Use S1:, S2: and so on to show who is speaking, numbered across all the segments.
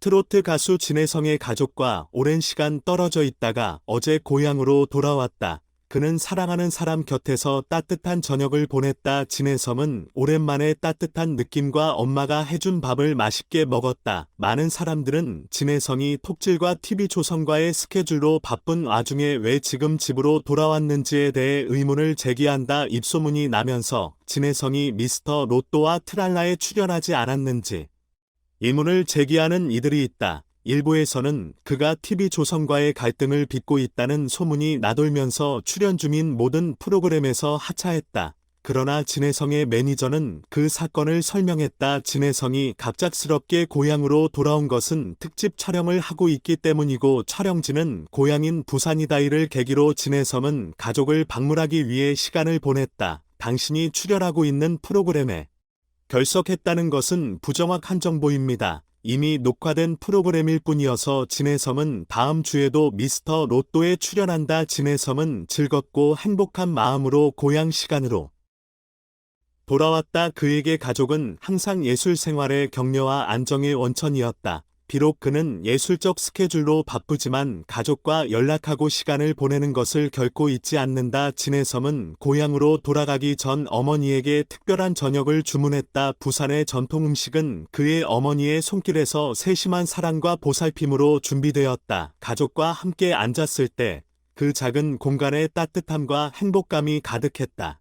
S1: 트로트 가수 진혜성의 가족과 오랜 시간 떨어져 있다가 어제 고향으로 돌아왔다. 그는 사랑하는 사람 곁에서 따뜻한 저녁을 보냈다. 진혜성은 오랜만에 따뜻한 느낌과 엄마가 해준 밥을 맛있게 먹었다. 많은 사람들은 진혜성이 톡질과 TV조선과의 스케줄로 바쁜 와중에 왜 지금 집으로 돌아왔는지에 대해 의문을 제기한다. 입소문이 나면서 진혜성이 미스터 로또와 트랄라에 출연하지 않았는지 의문을 제기하는 이들이 있다. 일부에서는 그가 TV조선과의 갈등을 빚고 있다는 소문이 나돌면서 출연 중인 모든 프로그램에서 하차했다. 그러나 진혜성의 매니저는 그 사건을 설명했다. 진혜성이 갑작스럽게 고향으로 돌아온 것은 특집 촬영을 하고 있기 때문이고 촬영지는 고향인 부산이다 이를 계기로 진혜성은 가족을 방문하기 위해 시간을 보냈다. 당신이 출연하고 있는 프로그램에 결석했다는 것은 부정확한 정보입니다. 이미 녹화된 프로그램일 뿐이어서 진혜섬은 다음 주에도 미스터 로또에 출연한다. 진혜섬은 즐겁고 행복한 마음으로 고향 시간으로 돌아왔다. 그에게 가족은 항상 예술 생활의 격려와 안정의 원천이었다. 비록 그는 예술적 스케줄로 바쁘지만 가족과 연락하고 시간을 보내는 것을 결코 잊지 않는다. 진혜섬은 고향으로 돌아가기 전 어머니에게 특별한 저녁을 주문했다. 부산의 전통 음식은 그의 어머니의 손길에서 세심한 사랑과 보살핌으로 준비되었다. 가족과 함께 앉았을 때 그 작은 공간에 따뜻함과 행복감이 가득했다.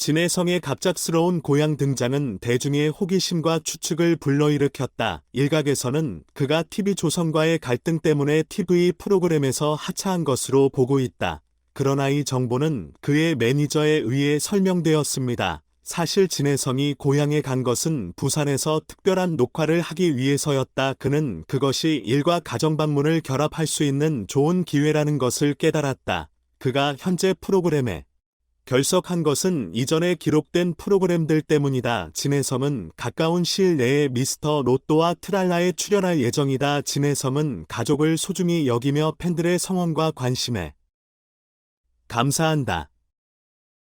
S1: 진해성의 갑작스러운 고향 등장은 대중의 호기심과 추측을 불러일으켰다. 일각에서는 그가 TV조선과의 갈등 때문에 TV 프로그램에서 하차한 것으로 보고 있다. 그러나 이 정보는 그의 매니저에 의해 설명되었습니다. 사실 진해성이 고향에 간 것은 부산에서 특별한 녹화를 하기 위해서였다. 그는 그것이 일과 가정 방문을 결합할 수 있는 좋은 기회라는 것을 깨달았다. 그가 현재 프로그램에 결석한 것은 이전에 기록된 프로그램들 때문이다. 진해섬은 가까운 시일 내에 미스터 로또와 트랄라에 출연할 예정이다. 진해섬은 가족을 소중히 여기며 팬들의 성원과 관심에 감사한다.